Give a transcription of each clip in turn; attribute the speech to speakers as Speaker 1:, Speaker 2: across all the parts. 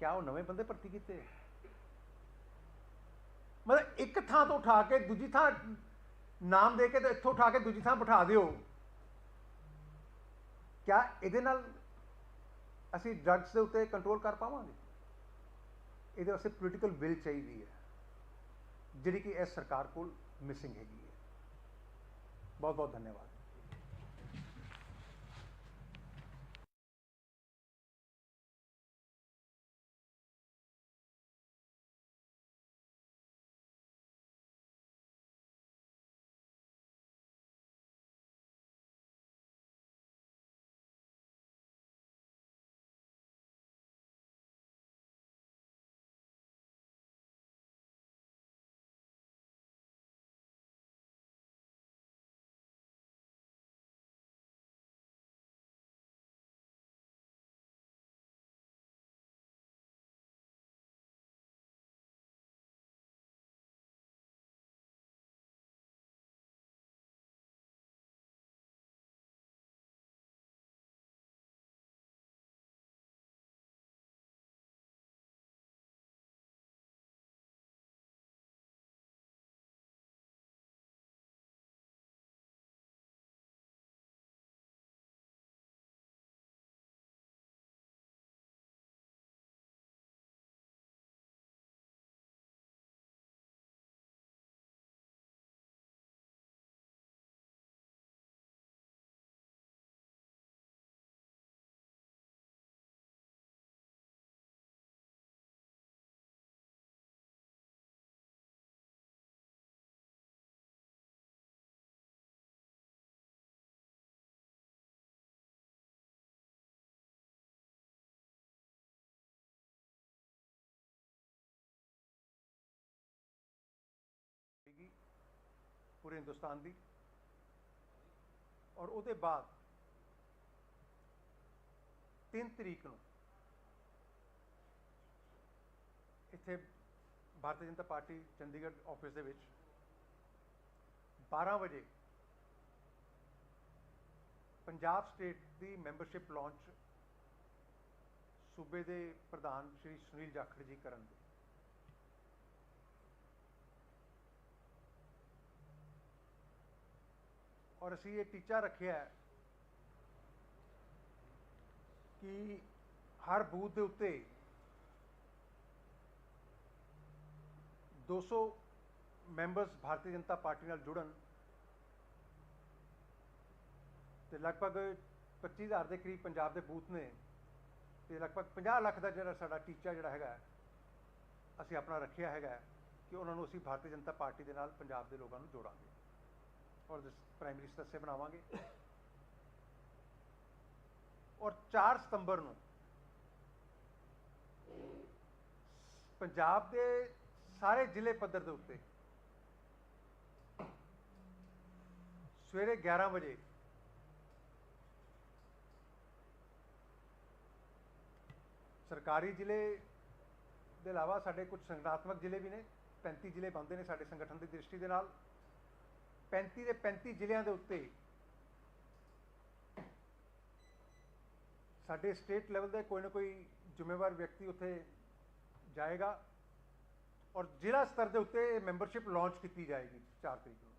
Speaker 1: ਕਿਆ ਉਹ ਨਵੇਂ ਬੰਦੇ ਭਰਤੀ ਕੀਤੇ? ਮਤਲਬ ਇੱਕ ਥਾਂ ਤੋਂ ਉਠਾ ਕੇ ਦੂਜੀ ਥਾਂ ਨਾਮ ਦੇ ਕੇ ਤੇ ਇੱਥੋਂ ਉਠਾ ਕੇ ਦੂਜੀ ਥਾਂ ਬਿਠਾ ਦਿਓ। ਕਿਆ ਇਹਦੇ ਨਾਲ ਅਸੀਂ ਡਰੱਗਸ ਦੇ ਉੱਤੇ ਕੰਟਰੋਲ ਕਰ ਪਾਵਾਂਗੇ? ਇਹਦੇ ਵਾਸਤੇ ਪੋਲੀਟੀਕਲ ਵਿਲ ਚਾਹੀਦੀ ਹੈ। ਜਿਹੜੀ ਕਿ ਇਸ ਸਰਕਾਰ ਕੋਲ ਮਿਸਿੰਗ ਹੈਗੀ ਹੈ। ਬਹੁਤ ਬਹੁਤ ਧੰਨਵਾਦ। ਪੂਰੇ ਹਿੰਦੁਸਤਾਨ ਦੀ ਔਰ ਉਹਦੇ ਬਾਅਦ 3 ਤਰੀਕ ਨੂੰ ਇੱਥੇ ਭਾਰਤੀ ਜਨਤਾ ਪਾਰਟੀ ਚੰਡੀਗੜ੍ਹ ਆਫਿਸ ਦੇ ਵਿੱਚ 12 ਵਜੇ ਪੰਜਾਬ ਸਟੇਟ ਦੀ ਮੈਂਬਰਸ਼ਿਪ ਲਾਂਚ ਸੂਬੇ ਦੇ ਪ੍ਰਧਾਨ ਸ਼੍ਰੀ ਸੁਨੀਲ ਜਾਖੜ ਜੀ ਕਰਨਗੇ ਔਰ ਅਸੀਂ ਇਹ ਟੀਚਾ ਰੱਖਿਆ ਹੈ ਕਿ ਹਰ ਬੂਥ ਦੇ ਉੱਤੇ 200 ਮੈਂਬਰਸ ਭਾਰਤੀ ਜਨਤਾ ਪਾਰਟੀ ਨਾਲ ਜੁੜਨ ਤੇ ਲਗਭਗ 25000 ਦੇ ਕਰੀਬ ਪੰਜਾਬ ਦੇ ਬੂਥ ਨੇ ਤੇ ਲਗਭਗ 50 ਲੱਖ ਦਾ ਜਿਹੜਾ ਸਾਡਾ ਟੀਚਾ ਜਿਹੜਾ ਹੈਗਾ ਅਸੀਂ ਆਪਣਾ ਰੱਖਿਆ ਹੈਗਾ ਕਿ ਉਹਨਾਂ ਨੂੰ ਅਸੀਂ ਭਾਰਤੀ ਜਨਤਾ ਪਾਰਟੀ ਦੇ ਨਾਲ ਪੰਜਾਬ ਦੇ ਲੋਕਾਂ ਨੂੰ ਜੋੜਾਂਗੇ। ਔਰ ਪ੍ਰਾਇਮਰੀ ਸਦੱਸਿਆ ਬਣਾਵਾਂਗੇ। ਔਰ 4 ਸਤੰਬਰ ਨੂੰ ਪੰਜਾਬ ਦੇ ਸਾਰੇ ਜ਼ਿਲ੍ਹੇ ਪੱਧਰ ਦੇ ਉੱਤੇ ਸਵੇਰੇ 11 ਵਜੇ ਸਰਕਾਰੀ ਜ਼ਿਲ੍ਹੇ ਦੇ ਇਲਾਵਾ ਸਾਡੇ ਕੁਝ ਸੰਗਠਨਾਤਮਕ ਜ਼ਿਲ੍ਹੇ ਵੀ ਨੇ 35 ਜ਼ਿਲ੍ਹੇ ਬਣਦੇ ਨੇ ਸਾਡੇ ਸੰਗਠਨ ਦੀ ਦ੍ਰਿਸ਼ਟੀ ਦੇ ਨਾਲ। 35 ਦੇ 35 ਜ਼ਿਲ੍ਹਿਆਂ ਦੇ ਉੱਤੇ ਸਾਡੇ ਸਟੇਟ ਲੈਵਲ ਦੇ ਕੋਈ ਨਾ ਕੋਈ ਜ਼ਿੰਮੇਵਾਰ ਵਿਅਕਤੀ ਉੱਥੇ ਜਾਏਗਾ ਔਰ ਜ਼ਿਲ੍ਹਾ ਸਤਰ ਦੇ ਉੱਤੇ ਇਹ ਮੈਂਬਰਸ਼ਿਪ ਲਾਂਚ ਕੀਤੀ ਜਾਏਗੀ 4 ਤਰੀਕ ਨੂੰ।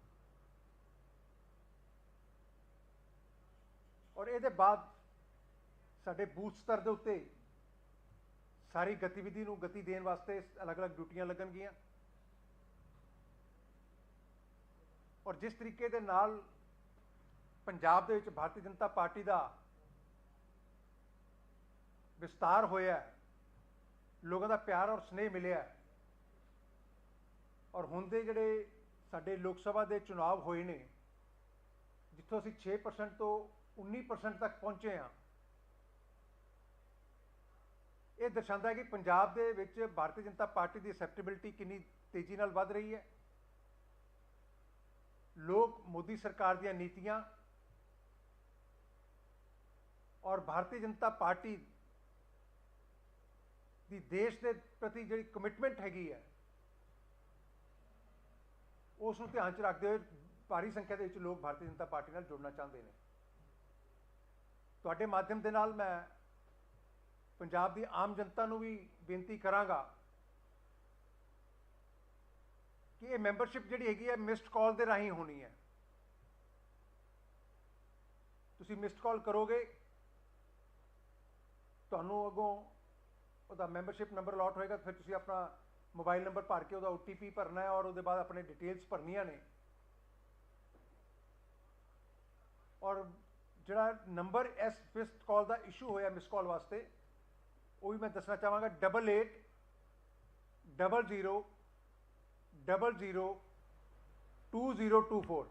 Speaker 1: ਔਰ ਇਹਦੇ ਬਾਅਦ ਸਾਡੇ ਬੂਥ ਸਤਰ ਦੇ ਉੱਤੇ ਸਾਰੀ ਗਤੀਵਿਧੀ ਨੂੰ ਗਤੀ ਦੇਣ ਵਾਸਤੇ ਅਲੱਗ-ਅਲੱਗ ਡਿਊਟੀਆਂ ਲੱਗਣਗੀਆਂ। ਔਰ ਜਿਸ ਤਰੀਕੇ ਦੇ ਨਾਲ ਪੰਜਾਬ ਦੇ ਵਿੱਚ ਭਾਰਤੀ ਜਨਤਾ ਪਾਰਟੀ ਦਾ ਵਿਸਤਾਰ ਹੋਇਆ ਲੋਕਾਂ ਦਾ ਪਿਆਰ ਔਰ ਸਨੇਹ ਮਿਲਿਆ ਔਰ ਹੁਣ ਦੇ ਜਿਹੜੇ ਸਾਡੇ ਲੋਕ ਸਭਾ ਦੇ ਚੁਣਾਵ ਹੋਏ ਨੇ, ਜਿੱਥੋਂ ਅਸੀਂ 6% ਤੋਂ 19% ਤੱਕ ਪਹੁੰਚੇ ਹਾਂ, ਇਹ ਦਰਸਾਉਂਦਾ ਹੈ ਕਿ ਪੰਜਾਬ ਦੇ ਵਿੱਚ ਭਾਰਤੀ ਜਨਤਾ ਪਾਰਟੀ ਦੀ ਅਸੈਪਟੇਬਿਲਟੀ ਕਿੰਨੀ ਤੇਜ਼ੀ ਨਾਲ ਵੱਧ ਰਹੀ ਹੈ। ਲੋਕ ਮੋਦੀ ਸਰਕਾਰ ਦੀਆਂ ਨੀਤੀਆਂ ਔਰ ਭਾਰਤੀ ਜਨਤਾ ਪਾਰਟੀ ਦੀ ਦੇਸ਼ ਦੇ ਪ੍ਰਤੀ ਜਿਹੜੀ ਕਮਿਟਮੈਂਟ ਹੈਗੀ ਹੈ, ਉਸ ਨੂੰ ਧਿਆਨ 'ਚ ਰੱਖਦੇ ਹੋਏ ਭਾਰੀ ਸੰਖਿਆ ਦੇ ਵਿੱਚ ਲੋਕ ਭਾਰਤੀ ਜਨਤਾ ਪਾਰਟੀ ਨਾਲ ਜੁੜਨਾ ਚਾਹੁੰਦੇ ਨੇ। ਤੁਹਾਡੇ ਮਾਧਿਅਮ ਦੇ ਨਾਲ ਮੈਂ ਪੰਜਾਬ ਦੀ ਆਮ ਜਨਤਾ ਨੂੰ ਵੀ ਬੇਨਤੀ ਕਰਾਂਗਾ ਕਿ ਇਹ ਮੈਂਬਰਸ਼ਿਪ ਜਿਹੜੀ ਹੈਗੀ ਹੈ ਮਿਸਡ ਕਾਲ ਦੇ ਰਾਹੀਂ ਹੋਣੀ ਹੈ। ਤੁਸੀਂ ਮਿਸਡ ਕਾਲ ਕਰੋਗੇ, ਤੁਹਾਨੂੰ ਅੱਗੋਂ ਉਹਦਾ ਮੈਂਬਰਸ਼ਿਪ ਨੰਬਰ ਅਲਾਟ ਹੋਏਗਾ, ਫਿਰ ਤੁਸੀਂ ਆਪਣਾ ਮੋਬਾਈਲ ਨੰਬਰ ਭਰ ਕੇ ਉਹਦਾ OTP ਭਰਨਾ ਹੈ ਔਰ ਉਹਦੇ ਬਾਅਦ ਆਪਣੇ ਡਿਟੇਲਸ ਭਰਨੀਆਂ ਨੇ। ਔਰ ਜਿਹੜਾ ਨੰਬਰ ਇਸ ਮਿਸਡ ਕਾਲ ਦਾ ਇਸ਼ੂ ਹੋਇਆ ਮਿਸ ਕਾਲ ਵਾਸਤੇ, ਉਹ ਵੀ ਮੈਂ ਦੱਸਣਾ ਚਾਹਾਂਗਾ 88 00 00 2024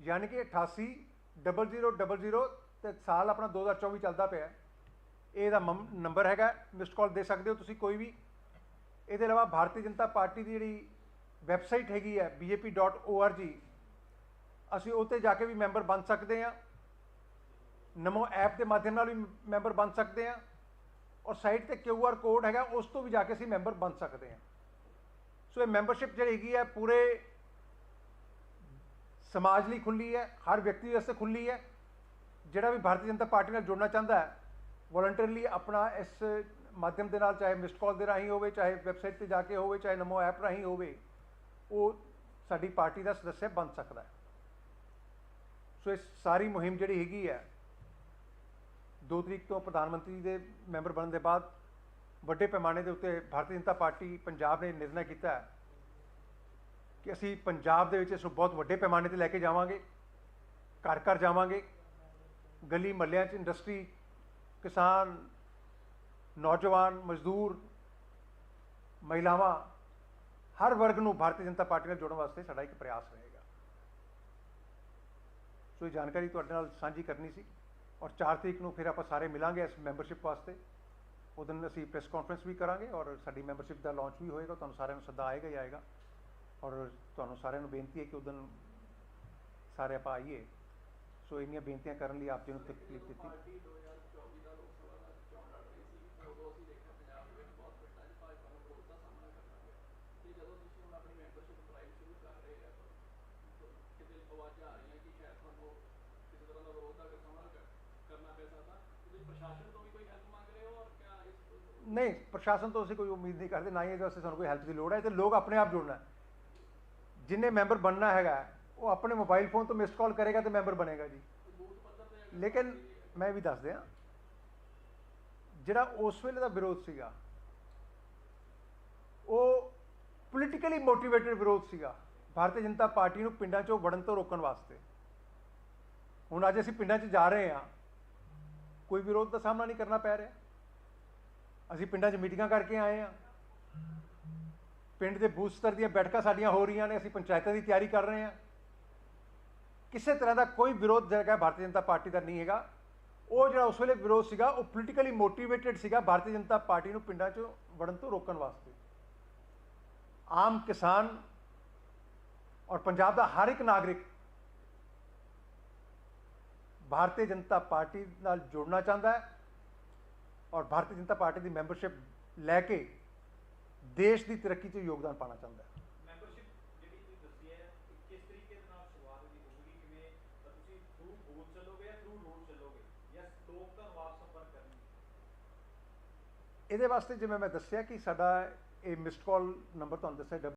Speaker 1: ਯਾਨੀ ਕਿ 88 0000 ਤੇ ਸਾਲ ਆਪਣਾ 2024 ਚੱਲਦਾ ਪਿਆ ਹੈ। ਇਹ ਦਾ ਨੰਬਰ ਹੈਗਾ ਮਿਸਡ ਕਾਲ ਦੇ ਸਕਦੇ ਹੋ ਤੁਸੀਂ ਕੋਈ ਵੀ। ਇਹਦੇ ਇਲਾਵਾ ਭਾਰਤੀ ਜਨਤਾ ਪਾਰਟੀ ਦੀ ਜਿਹੜੀ ਵੈਬਸਾਈਟ ਹੈਗੀ ਹੈ bjp.org ਅਸੀਂ ਉਹ ਤੇ ਜਾ ਕੇ ਵੀ ਮੈਂਬਰ ਬਣ ਸਕਦੇ ਹਾਂ। ਨਮੋ ਐਪ ਦੇ ਮਾਧਿਅਮ ਨਾਲ ਵੀ ਮੈਂਬਰ ਬਣ ਸਕਦੇ ਹਾਂ। ਔਰ ਸਾਈਟ ਤੇ ਕਿਊ ਆਰ ਕੋਡ ਹੈਗਾ, ਉਸ ਤੋਂ ਵੀ ਜਾ ਕੇ ਅਸੀਂ ਮੈਂਬਰ ਬਣ ਸਕਦੇ ਹਾਂ। ਸੋ ਇਹ ਮੈਂਬਰਸ਼ਿਪ ਜਿਹੜੀ ਹੈਗੀ ਹੈ ਪੂਰੇ ਸਮਾਜ ਲਈ ਖੁੱਲੀ ਹੈ, ਹਰ ਵਿਅਕਤੀ ਵਾਸਤੇ ਖੁੱਲੀ ਹੈ। ਜਿਹੜਾ ਵੀ ਭਾਰਤੀ ਜਨਤਾ ਪਾਰਟੀ ਨਾਲ ਜੁੜਨਾ ਚਾਹੁੰਦਾ ਹੈ ਵੋਲੰਟਰੀਲੀ ਆਪਣਾ ਇਸ ਮਾਧਿਅਮ ਦੇ ਨਾਲ ਚਾਹੇ ਮਿਸਡ ਕਾਲ ਦੇ ਰਾਹੀਂ ਹੋਵੇ, ਚਾਹੇ ਵੈਬਸਾਈਟ ਤੇ ਜਾ ਕੇ ਹੋਵੇ, ਚਾਹੇ ਨਮੋ ਐਪ ਰਾਹੀਂ ਹੋਵੇ, ਉਹ ਸਾਡੀ ਪਾਰਟੀ ਦਾ ਸਦੱਸਿਆ ਬਣ ਸਕਦਾ ਹੈ। ਸੋ ਇਸ ਸਾਰੀ ਮੁਹਿੰਮ ਜਿਹੜੀ ਹੈਗੀ ਹੈ 2 ਤਰੀਕ ਤੋਂ ਪ੍ਰਧਾਨ ਮੰਤਰੀ ਦੇ ਮੈਂਬਰ ਬਣਨ ਦੇ ਬਾਅਦ ਵੱਡੇ ਪੈਮਾਨੇ ਦੇ ਉੱਤੇ ਭਾਰਤੀ ਜਨਤਾ ਪਾਰਟੀ ਪੰਜਾਬ ਨੇ ਨਿਰਣਾ ਕੀਤਾ ਹੈ ਕਿ ਅਸੀਂ ਪੰਜਾਬ ਦੇ ਵਿੱਚ ਇਸ ਨੂੰ ਬਹੁਤ ਵੱਡੇ ਪੈਮਾਨੇ ਤੇ ਲੈ ਕੇ ਜਾਵਾਂਗੇ, ਘਰ ਘਰ ਜਾਵਾਂਗੇ, ਗਲੀ ਮਹੱਲਿਆਂ 'ਚ ਇੰਡਸਟਰੀ ਕਿਸਾਨ, ਨੌਜਵਾਨ, ਮਜ਼ਦੂਰ, ਮਹਿਲਾਵਾਂ, ਹਰ ਵਰਗ ਨੂੰ ਭਾਰਤੀ ਜਨਤਾ ਪਾਰਟੀ ਨਾਲ ਜੋੜਨ ਵਾਸਤੇ ਸਾਡਾ ਇੱਕ ਪ੍ਰਯਾਸ ਰਹੇਗਾ। ਸੋ ਇਹ ਜਾਣਕਾਰੀ ਤੁਹਾਡੇ ਨਾਲ ਸਾਂਝੀ ਕਰਨੀ ਸੀ ਔਰ 4 ਤਰੀਕ ਨੂੰ ਫਿਰ ਆਪਾਂ ਸਾਰੇ ਮਿਲਾਂਗੇ ਇਸ ਮੈਂਬਰਸ਼ਿਪ ਵਾਸਤੇ। ਉਹ ਦਿਨ ਅਸੀਂ ਪ੍ਰੈਸ ਕਾਨਫਰੰਸ ਵੀ ਕਰਾਂਗੇ ਔਰ ਸਾਡੀ ਮੈਂਬਰਸ਼ਿਪ ਦਾ ਲਾਂਚ ਵੀ ਹੋਏਗਾ, ਤੁਹਾਨੂੰ ਸਾਰਿਆਂ ਨੂੰ ਸੱਦਾ ਆਏਗਾ ਹੀ ਆਏਗਾ। ਔਰ ਤੁਹਾਨੂੰ ਸਾਰਿਆਂ ਨੂੰ ਬੇਨਤੀ ਹੈ ਕਿ ਉਹ ਦਿਨ ਸਾਰੇ ਆਪਾਂ ਆਈਏ। ਸੋ ਇੰਨੀਆਂ ਬੇਨਤੀਆਂ ਕਰਨ ਲਈ ਆਪ ਜੀ ਨੂੰ ਤਕਲੀਫ ਦਿੱਤੀ।
Speaker 2: ਪ੍ਰਸ਼ਾਸਨ ਤੋਂ ਵੀ ਕੋਈ ਹੈਲਪ ਮੰਗ ਰਹੇ ਹੋ ਔਰ ਕਿਆ ਇਸ
Speaker 1: ਨਹੀਂ, ਪ੍ਰਸ਼ਾਸਨ ਤੋਂ ਅਸੀਂ ਕੋਈ ਉਮੀਦ ਨਹੀਂ ਕਰਦੇ, ਨਾ ਹੀ ਇਹਦੇ ਵਾਸਤੇ ਸਾਨੂੰ ਕੋਈ ਹੈਲਪ ਦੀ ਲੋੜ ਹੈ ਤੇ ਲੋਕ ਆਪਣੇ ਆਪ ਜੁੜਨਾ ਜਿੰਨੇ ਮੈਂਬਰ ਬਣਨਾ ਹੈਗਾ, ਉਹ ਆਪਣੇ ਮੋਬਾਈਲ ਫੋਨ ਤੋਂ ਮਿਸਡ ਕਾਲ ਕਰੇਗਾ ਤੇ ਮੈਂਬਰ ਬਣੇਗਾ ਜੀ। ਲੇਕਿਨ ਮੈਂ ਵੀ ਦੱਸ ਦਿਆਂ, ਜਿਹੜਾ ਉਸ ਵੇਲੇ ਦਾ ਵਿਰੋਧ ਸੀਗਾ, ਉਹ ਪੋਲੀਟੀਕਲੀ ਮੋਟੀਵੇਟਡ ਵਿਰੋਧ ਸੀਗਾ, ਭਾਰਤੀ ਜਨਤਾ ਪਾਰਟੀ ਨੂੰ ਪਿੰਡਾਂ 'ਚੋਂ ਵੜਨ ਤੋਂ ਰੋਕਣ ਵਾਸਤੇ। ਹੁਣ ਅੱਜ ਅਸੀਂ ਪਿੰਡਾਂ 'ਚ ਜਾ ਰਹੇ ਹਾਂ, ਕੋਈ ਵਿਰੋਧ ਦਾ ਸਾਹਮਣਾ ਨਹੀਂ ਕਰਨਾ ਪੈ ਰਿਹਾ। ਅਸੀਂ ਪਿੰਡਾਂ 'ਚ ਮੀਟਿੰਗਾਂ ਕਰਕੇ ਆਏ ਹਾਂ। ਪਿੰਡ ਦੇ ਬੂਥ ਸਤਰ ਦੀਆਂ ਬੈਠਕਾਂ ਸਾਡੀਆਂ ਹੋ ਰਹੀਆਂ ਨੇ, ਅਸੀਂ ਪੰਚਾਇਤਾਂ ਦੀ ਤਿਆਰੀ ਕਰ ਰਹੇ ਹਾਂ। ਕਿਸੇ ਤਰ੍ਹਾਂ ਦਾ ਕੋਈ ਵਿਰੋਧ ਜਿਹੜਾ ਭਾਰਤੀ ਜਨਤਾ ਪਾਰਟੀ ਦਾ ਨਹੀਂ ਹੈਗਾ। ਉਹ ਜਿਹੜਾ ਉਸ ਵੇਲੇ ਵਿਰੋਧ ਸੀਗਾ, ਉਹ ਪੋਲੀਟੀਕਲੀ ਮੋਟੀਵੇਟਿਡ ਸੀਗਾ ਭਾਰਤੀ ਜਨਤਾ ਪਾਰਟੀ ਨੂੰ ਪਿੰਡਾਂ 'ਚ ਵੜਨ ਤੋਂ ਰੋਕਣ ਵਾਸਤੇ। ਆਮ ਕਿਸਾਨ ਔਰ ਪੰਜਾਬ ਦਾ ਹਰ ਇੱਕ ਨਾਗਰਿਕ ਭਾਰਤੀ ਜਨਤਾ ਪਾਰਟੀ ਨਾਲ ਜੁੜਨਾ ਚਾਹੁੰਦਾ ਹੈ। ਔਰ ਭਾਰਤੀ ਜਨਤਾ ਪਾਰਟੀ ਦੀ ਮੈਂਬਰਸ਼ਿਪ ਲੈ ਕੇ ਦੇਸ਼ ਦੀ ਤਰੱਕੀ 'ਚ ਯੋਗਦਾਨ ਪਾਉਣਾ ਚਾਹੁੰਦਾ ਹੈ। ਇਹਦੇ ਵਾਸਤੇ ਜਿਵੇਂ ਮੈਂ ਦੱਸਿਆ ਕਿ ਸਾਡਾ ਇਹ ਮਿਸਡ ਕਾਲ ਨੰਬਰ ਤੁਹਾਨੂੰ ਦੱਸਿਆ